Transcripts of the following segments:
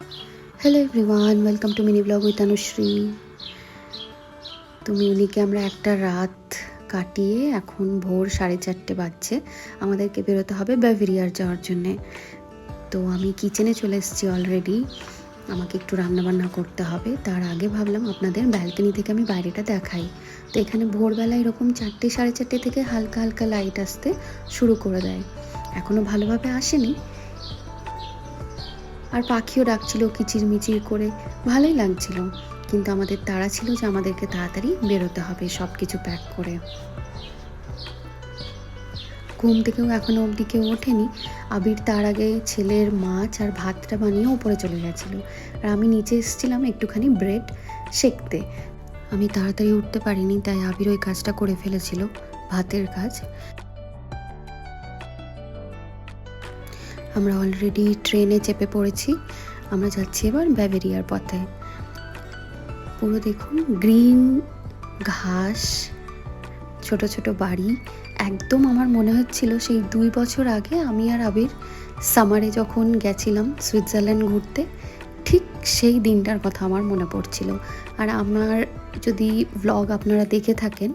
Hello everyone welcome to mini blog with Anushree তো মিউনিকে আমরা একটা রাত কাটিয়ে এখন ভোর সাড়ে চারটে বাজছে। আমাদেরকে বেরোতে হবে ব্যাভেরিয়ার যাওয়ার জন্যে। তো আমি কিচেনে চলে এসেছি অলরেডি আমাকে একটু রান্নাবান্না করতে হবে। তার আগে ভাবলাম আপনাদের ব্যালকনি থেকে আমি বাইরেটা দেখাই। তো এখানে ভোরবেলা এরকম চারটে, সাড়ে চারটে থেকে হালকা হালকা লাইট আসতে শুরু করে দেয়। এখনও ভালোভাবে আসেনি। আর পাখিও ডাকছিল কিচিরমিচির করে। ভালোই লাগছিল, কিন্তু আমাদের তাড়া ছিল যে আমাদেরকে তাড়াতাড়ি বেরোতে হবে সব কিছু প্যাক করে। ঘুম থেকেও এখনও অবধি কেউ ওঠেনি। আবির তার আগে ছেলের মাছ আর ভাতটা বানিয়ে উপরে চলে গেছিল। আর আমি নিচে এসেছিলাম একটুখানি ব্রেড সেকতে। আমি তাড়াতাড়ি উঠতে পারিনি, তাই আবির ওই কাজটা করে ফেলেছিল, ভাতের কাজ। আমরা অলরেডি ট্রেনে চেপে পড়েছি। আমরা যাচ্ছি এবার ব্যাভেরিয়ার পথে। পুরো দেখুন গ্রিন ঘাস, ছোট ছোট বাড়ি। একদম আমার মনে হচ্ছিল সেই দুই বছর আগে আমি আর আবির সামারে যখন গেছিলাম সুইজারল্যান্ড ঘুরতে, ঠিক সেই দিনটার কথা আমার মনে পড়ছিল। আর আমার যদি ব্লগ আপনারা দেখে থাকেন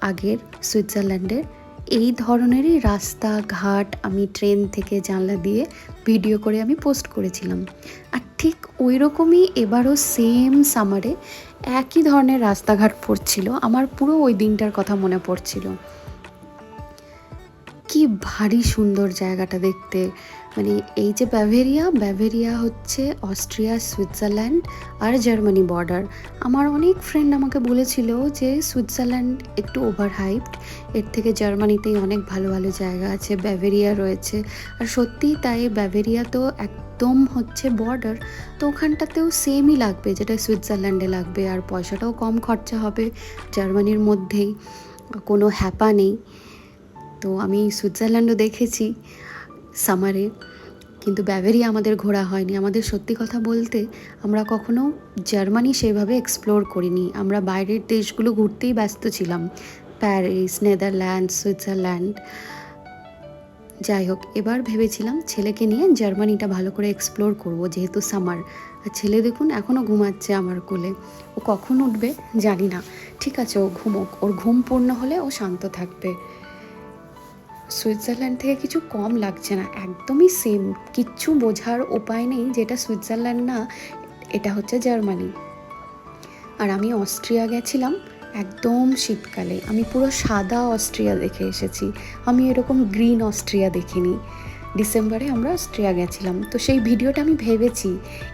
আগের সুইজারল্যান্ডের এই ধরনেরই রাস্তা, ঘাট আমি ট্রেন থেকে জানলা দিয়ে ভিডিও করে আমি পোস্ট করেছিলাম। আর ঠিক ওই রকমই এবারও সেম সামারে একই ধরনের রাস্তাঘাট পড়ছিল। আমার পুরো ওই দিনটার কথা মনে পড়ছিল। কি ভারী সুন্দর জায়গাটা দেখতে। মানে এই যে ব্যাভেরিয়া ব্যাভেরিয়া হচ্ছে অস্ট্রিয়া সুইজারল্যান্ড আর জার্মানি বর্ডার। আমার অনেক ফ্রেন্ড আমাকে বলেছিল যে সুইজারল্যান্ড একটু ওভার হাইপড এর থেকে জার্মানিতেই অনেক ভালো ভালো জায়গা আছে, ব্যাভেরিয়া রয়েছে। আর সত্যিই তাই, ব্যাভেরিয়া তো একদম হচ্ছে বর্ডার। তো ওখানটাতেও সেমই লাগবে, যেটা সুইজারল্যান্ডে লাগবে। আর পয়সাটাও কম খরচা হবে জার্মানির মধ্যেই। কোনো হ্যাপা নেই। তো আমি সুইজারল্যান্ডও দেখেছি সামারে, কিন্তু ব্যাভেরিয়া আমাদের ঘোরা হয়নি। আমাদের সত্যি কথা বলতে আমরা কখনো জার্মানি সেভাবে এক্সপ্লোর করিনি। আমরা বাইরের দেশগুলো ঘুরতেই ব্যস্ত ছিলাম। Paris Netherland Switzerland. যাই হোক, এবার ভেবেছিলাম ছেলেকে নিয়ে জার্মানিটা ভালো করে এক্সপ্লোর করব, যেহেতু সামার। আর ছেলে দেখুন এখনও ঘুমাচ্ছে আমার কোলে। ও কখন উঠবে জানি না। ঠিক আছে, ও ঘুমোক। ওর ঘুম পূর্ণ হলে ও শান্ত থাকবে। সুইজারল্যান্ড থেকে কিছু কম লাগছে না, একদমই সেম কিচ্ছু বোঝার উপায় নেই যেটা সুইজারল্যান্ড না, এটা হচ্ছে জার্মানি। আর আমি অস্ট্রিয়া গেছিলাম একদম শীতকালে। আমি পুরো সাদা অস্ট্রিয়া দেখে এসেছি। আমি এরকম গ্রিন অস্ট্রিয়া দেখিনি। ডিসেম্বরে আমরা অস্ট্রিয়া গেছিলাম। তো সেই ভিডিওটা আমি ভেবেছি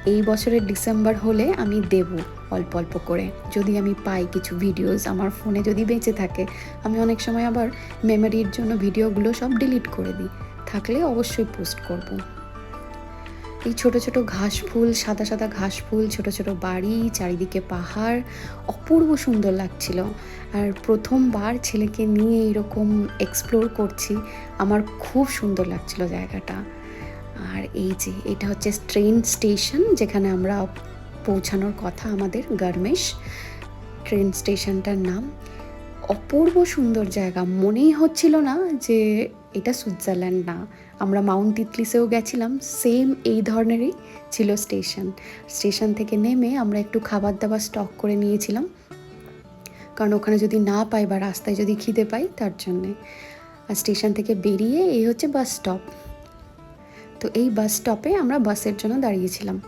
এই বছরের ডিসেম্বর হলে আমি দেব অল্প অল্প করে। যদি আমি পাই কিছু ভিডিওস আমার ফোনে যদি বেঁচে থাকে, আমি অনেক সময় আবার মেমোরির জন্য ভিডিওগুলো সব ডিলিট করে দিই। থাকলে অবশ্যই পোস্ট করব। এই ছোট ছোট ঘাস ফুল সাদা সাদা ঘাস ফুল ছোট ছোট বাড়ি, চারিদিকে পাহাড়, অপূর্ব সুন্দর লাগছিল। আর প্রথমবার ছেলেকে নিয়ে এরকম এক্সপ্লোর করছি, আমার খুব সুন্দর লাগছিল জায়গাটা। আর এই যে, এটা হচ্ছে ট্রেন স্টেশন যেখানে আমরা পৌঁছানোর কথা আমাদের গার্মেশ। ট্রেন স্টেশনটার নাম। অপূর্ব সুন্দর জায়গা। মনেই হচ্ছিল না যে এটা সুইজারল্যান্ড না। আমরা মাউন্ট তিতলিসেও গেছিলাম, সেম এই ধরনেরই ছিল স্টেশন। স্টেশন থেকে নেমে আমরা একটু খাবার দাবার স্টক করে নিয়েছিলাম। কারণ ওখানে যদি না পাই বা রাস্তায় যদি খিদে পাই, তার জন্যে। আর স্টেশন থেকে বেরিয়ে এই হচ্ছে বাস স্টপ। তো এই বাস স্টপে আমরা বাসের জন্য দাঁড়িয়েছিলাম।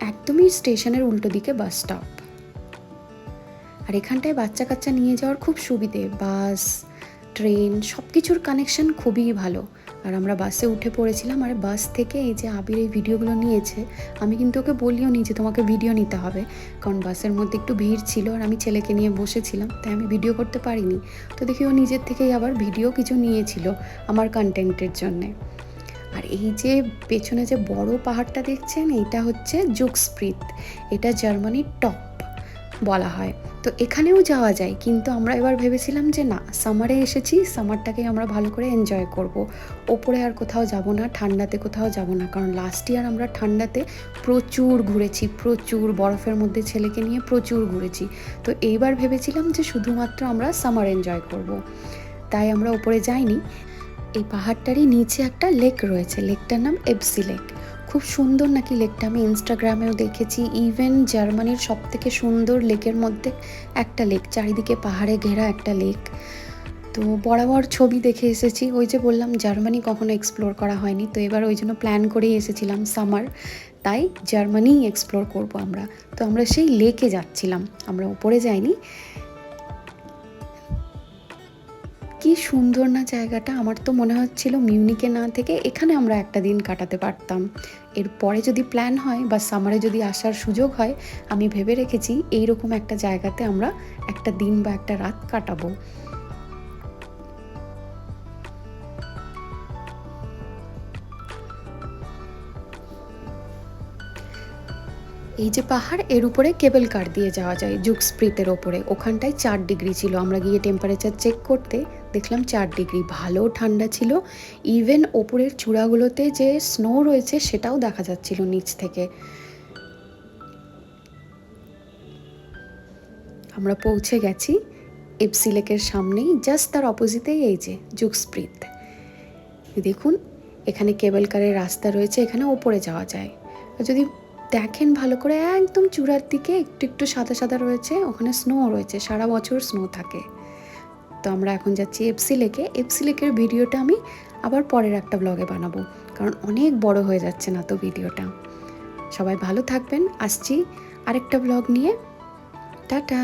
একদমই স্টেশনের উল্টো দিকে বাস স্টপ। আর এখানটায় বাচ্চা কাচ্চা নিয়ে যাওয়ার খুব সুবিধে। বাস, ট্রেন সব কিছুর কানেকশন খুবই ভালো। আর আমরা বাসে উঠে পড়েছিলাম, আর বাস থেকে এই যে আবির এই ভিডিওগুলো নিয়েছে, আমি কিন্তু ওকে বলিও নি যে তোমাকে ভিডিও নিতে হবে। কারণ বাসের মধ্যে একটু ভিড় ছিল আর আমি ছেলেকে নিয়ে বসেছিলাম, তাই আমি ভিডিও করতে পারিনি। তো দেখি ও নিজের থেকেই আবার ভিডিও কিছু নিয়েছিল আমার কন্টেন্টের জন্যে। আর এই যে পেছনে যে বড় পাহাড়টা দেখছেন, এইটা হচ্ছে জুকস্প্রিত এটা জার্মানির টপ। বলা হয়। তো এখানেও যাওয়া যায়। কিন্তু আমরা এবার ভেবেছিলাম যে না সামারে এসেছি সামারটাকে আমরা ভালো করে এনজয় করব। ওপরে আর কোথাও যাব না, ঠান্ডাতে কোথাও যাব না। কারণ লাস্ট ইয়ার আমরা ঠান্ডাতে প্রচুর ঘুরেছি, প্রচুর বরফের মধ্যে ছেলেকে নিয়ে প্রচুর ঘুরেছি। তো এইবার ভেবেছিলাম যে শুধুমাত্র আমরা সামার এনজয় করব। তাই আমরা ওপরে যাইনি। এই পাহাড়টারই নিচে একটা লেক রয়েছে। লেকটার নাম এফসি লেক খুব সুন্দর নাকি লেকটা? আমি ইনস্টাগ্রামেও দেখেছি। ইভেন জার্মানির সব থেকে সুন্দর লেকের মধ্যে একটা লেক, চারিদিকে পাহাড়ে ঘেরা একটা লেক। তো বরাবর ছবি দেখে এসেছি। ওই যে বললাম, জার্মানি কখনো এক্সপ্লোর করা হয়নি। তো এবার ওই জন্য প্ল্যান করেই এসেছিলাম সামার তাই জার্মানিই এক্সপ্লোর করব আমরা। তো আমরা সেই লেকে যাচ্ছিলাম। আমরা উপরে যাইনি। কি সুন্দর না জায়গাটা। আমার তো মনে হচ্ছিল মিউনিকে না থেকে এখানে আমরা একটা দিন কাটাতে পারতাম। এরপরে যদি প্ল্যান হয় বা সামারে যদি আসার সুযোগ হয়, আমি ভেবে রেখেছি এইরকম একটা জায়গাতে আমরা একটা দিন বা একটা রাত কাটাবো। এই যে পাহাড়, এর উপরে কেবল কার দিয়ে যাওয়া যায় জুকস্প্রিতের ওপরে। ওখানটায় চার ডিগ্রি ছিল। আমরা গিয়ে টেম্পারেচার চেক করতে দেখলাম চার ডিগ্রি। ভালো ঠান্ডা ছিল। ইভেন ওপরের চূড়াগুলোতে যে স্নো রয়েছে, সেটাও দেখা যাচ্ছিল নিচ থেকে। আমরা পৌঁছে গেছি এপসি লেকের সামনেই জাস্ট তার অপোজিটেই এই যে জুকস্প্রিত দেখুন, এখানে কেবল কারের রাস্তা রয়েছে, এখানে ওপরে যাওয়া যায়। যদি দেখেন ভালো করে, একদম চূড়ার দিকে একটু একটু সাদা সাদা রয়েছে, ওখানে স্নো রয়েছে, সারা বছর স্নো থাকে। তো আমরা এখন যাচ্ছি এফসি লেকে এফসি লেকের ভিডিওটা আমি আবার পরের একটা ব্লগে বানাবো, কারণ অনেক বড় হয়ে যাচ্ছে না তো ভিডিওটা। সবাই ভালো থাকবেন, আসছি আরেকটা ব্লগ নিয়ে। টাটা!